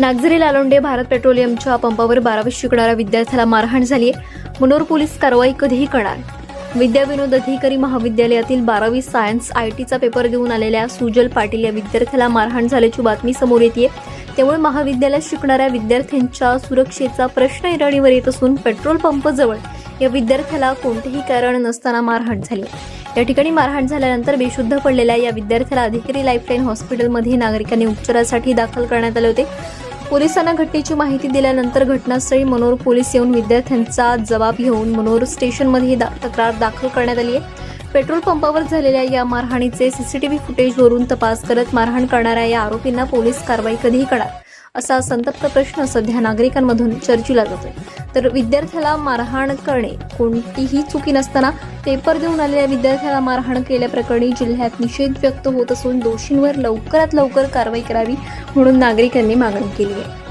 नागझरी लालोंडे भारत पेट्रोलियमच्या पंपावर बारावी शिकणाऱ्या विद्यार्थ्याला मारहाण झाली आहे. मनोर पोलीस कारवाई कधीही करणार. विद्याविनोद अधिकारी महाविद्यालयातील बारावी सायन्स आय टीचा पेपर देऊन आलेल्या सुजल पाटील या विद्यार्थ्याला मारहाण झाल्याची बातमी समोर येते त्यामुळे महाविद्यालयात शिकणाऱ्या विद्यार्थ्यांच्या सुरक्षेचा प्रश्न इराणीवर येत असून पेट्रोल पंप जवळ या विद्यार्थ्याला कोणतेही कारण नसताना मारहाण झाली. या ठिकाणी मारहाण झाल्यानंतर बेशुद्ध पडलेल्या या विद्यार्थ्याला अधिकारी लाईफलाईन हॉस्पिटलमध्ये नागरिकांनी उपचारासाठी दाखल करण्यात आले होते. पोलिसांना घटनेची माहिती दिल्यानंतर घटनास्थळी मनोर पोलीस येऊन विद्यार्थ्यांचा जबाब घेऊन मनोर स्टेशनमध्ये दा- तक्रार दाखल करण्यात आली आहे. पेट्रोल पंपावर झालेल्या या मारहाणीचे सीसीटीव्ही फुटेजवरून तपास करत मारहाण करणाऱ्या या आरोपींना पोलीस कारवाई कधीही करणार असा संतप्त प्रश्न सध्या नागरिकांमधून चर्चिला जातोय. तर विद्यार्थ्याला मारहाण करणे कोणतीही चुकी नसताना पेपर देऊन आलेल्या विद्यार्थ्याला मारहाण केल्याप्रकरणी जिल्ह्यात निषेध व्यक्त होत असून दोषींवर लवकरात लवकर कारवाई करावी म्हणून नागरिकांनी मागणी केली आहे.